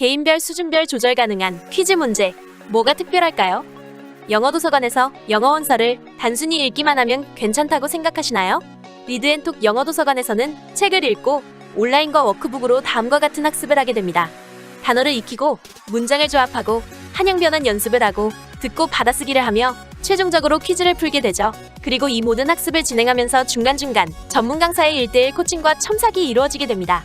개인별 수준별 조절 가능한 퀴즈 문제. 뭐가 특별할까요? 영어 도서관에서 영어 원서를 단순히 읽기만 하면 괜찮다고 생각하시나요? 리드앤톡 영어 도서관에서는 책을 읽고 온라인과 워크북으로 다음과 같은 학습을 하게 됩니다. 단어를 익히고 문장을 조합하고 한영 변환 연습을 하고 듣고 받아쓰기를 하며 최종적으로 퀴즈를 풀게 되죠. 그리고 이 모든 학습을 진행하면서 중간중간 전문 강사의 1대1 코칭과 첨삭이 이루어지게 됩니다.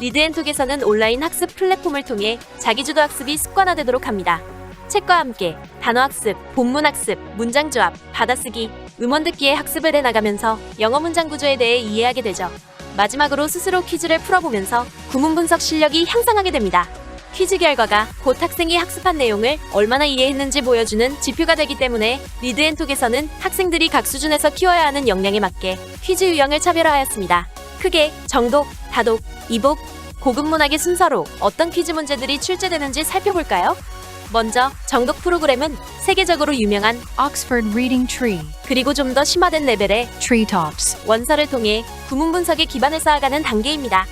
리드앤톡에서는 온라인 학습 플랫폼을 통해 자기주도 학습이 습관화되도록 합니다. 책과 함께 단어 학습, 본문 학습, 문장 조합, 받아쓰기, 음원 듣기의 학습을 해나가면서 영어 문장 구조에 대해 이해하게 되죠. 마지막으로 스스로 퀴즈를 풀어보면서 구문 분석 실력이 향상하게 됩니다. 퀴즈 결과가 곧 학생이 학습한 내용을 얼마나 이해했는지 보여주는 지표가 되기 때문에 리드앤톡에서는 학생들이 각 수준에서 키워야 하는 역량에 맞게 퀴즈 유형을 차별화하였습니다. 크게 정독, 다독, 이복, 고급 문학의 순서로 어떤 퀴즈 문제들이 출제되는지 살펴볼까요? 먼저 정독 프로그램은 세계적으로 유명한 Oxford Reading Tree, 그리고 좀 더 심화된 레벨의 Treetops, 원서를 통해 구문 분석에 기반을 쌓아가는 단계입니다.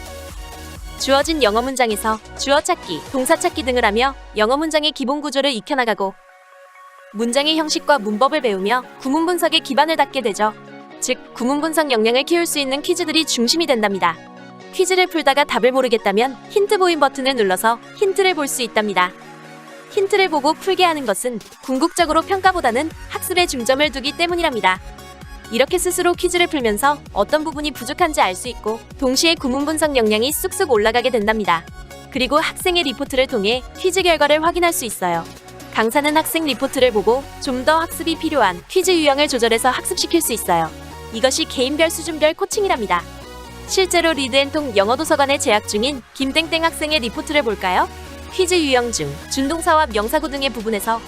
주어진 영어 문장에서 주어 찾기, 동사 찾기 등을 하며 영어 문장의 기본 구조를 익혀나가고 문장의 형식과 문법을 배우며 구문 분석의 기반을 닦게 되죠. 즉, 구문 분석 역량을 키울 수 있는 퀴즈들이 중심이 된답니다. 퀴즈를 풀다가 답을 모르겠다면 힌트 보인 버튼을 눌러서 힌트를 볼 수 있답니다. 힌트를 보고 풀게 하는 것은 궁극적으로 평가보다는 학습에 중점을 두기 때문이랍니다. 이렇게 스스로 퀴즈를 풀면서 어떤 부분이 부족한지 알 수 있고 동시에 구문 분석 역량이 쑥쑥 올라가게 된답니다. 그리고 학생의 리포트를 통해 퀴즈 결과를 확인할 수 있어요. 강사는 학생 리포트를 보고 좀 더 학습이 필요한 퀴즈 유형을 조절해서 학습시킬 수 있어요. 이것이 개인별 수준별 코칭이랍니다. 실제로 리드앤통 영어 도서관에 재학 중인 김땡땡 학생의 리포트를 볼까요? 퀴즈 유형 중 준동사와 명사구 등의 부분에서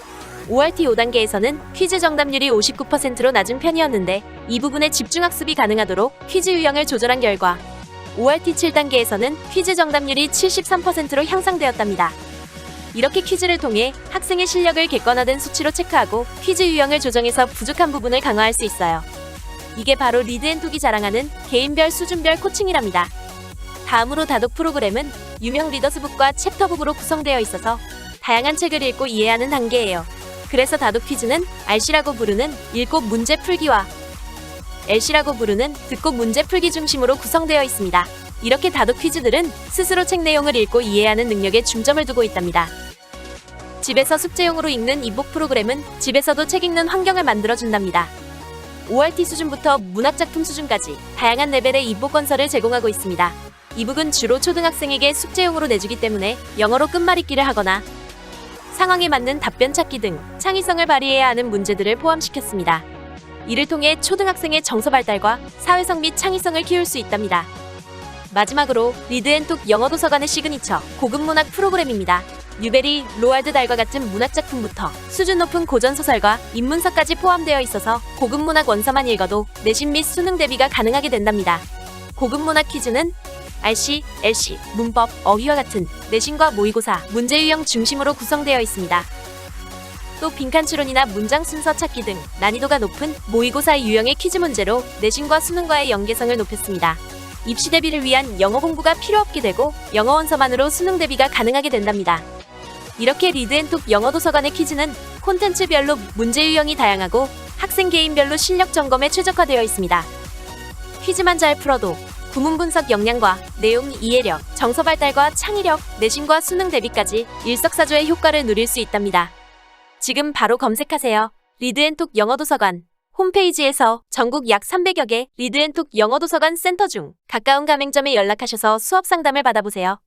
ORT 5단계에서는 퀴즈 정답률이 59%로 낮은 편이었는데 이 부분에 집중 학습이 가능하도록 퀴즈 유형을 조절한 결과 ORT 7단계에서는 퀴즈 정답률이 73%로 향상되었답니다. 이렇게 퀴즈를 통해 학생의 실력을 객관화된 수치로 체크하고 퀴즈 유형을 조정해서 부족한 부분을 강화할 수 있어요. 이게 바로 리드앤톡이 자랑하는 개인별 수준별 코칭이랍니다. 다음으로 다독 프로그램은 유명 리더스북과 챕터북으로 구성되어 있어서 다양한 책을 읽고 이해하는 단계예요. 그래서 다독 퀴즈는 RC라고 부르는 읽고 문제 풀기와 LC라고 부르는 듣고 문제 풀기 중심으로 구성되어 있습니다. 이렇게 다독 퀴즈들은 스스로 책 내용을 읽고 이해하는 능력에 중점을 두고 있답니다. 집에서 숙제용으로 읽는 이북 프로그램은 집에서도 책 읽는 환경을 만들어준답니다. ORT 수준부터 문학작품 수준까지 다양한 레벨의 이북 건설을 제공하고 있습니다. 이북은 주로 초등학생에게 숙제용으로 내주기 때문에 영어로 끝말잇기를 하거나 상황에 맞는 답변 찾기 등 창의성을 발휘해야 하는 문제들을 포함시켰습니다. 이를 통해 초등학생의 정서 발달과 사회성 및 창의성을 키울 수 있답니다. 마지막으로 리드앤톡 영어 도서관의 시그니처 고급 문학 프로그램입니다. 뉴베리, 로알드 달과 같은 문학 작품부터 수준 높은 고전 소설과 인문서까지 포함되어 있어서 고급 문학 원서만 읽어도 내신 및 수능 대비가 가능하게 된답니다. 고급 문학 퀴즈는 RC, LC, 문법, 어휘와 같은 내신과 모의고사, 문제 유형 중심으로 구성되어 있습니다. 또 빈칸 추론이나 문장 순서 찾기 등 난이도가 높은 모의고사 유형의 퀴즈 문제로 내신과 수능과의 연계성을 높였습니다. 입시 대비를 위한 영어 공부가 필요 없게 되고 영어 원서만으로 수능 대비가 가능하게 된답니다. 이렇게 리드앤톡 영어 도서관의 퀴즈는 콘텐츠별로 문제 유형이 다양하고 학생 개인별로 실력 점검에 최적화되어 있습니다. 퀴즈만 잘 풀어도 구문 분석 역량과 내용 이해력, 정서 발달과 창의력, 내신과 수능 대비까지 일석사조의 효과를 누릴 수 있답니다. 지금 바로 검색하세요. 리드앤톡 영어 도서관 홈페이지에서 전국 약 300여 개 리드앤톡 영어 도서관 센터 중 가까운 가맹점에 연락하셔서 수업 상담을 받아보세요.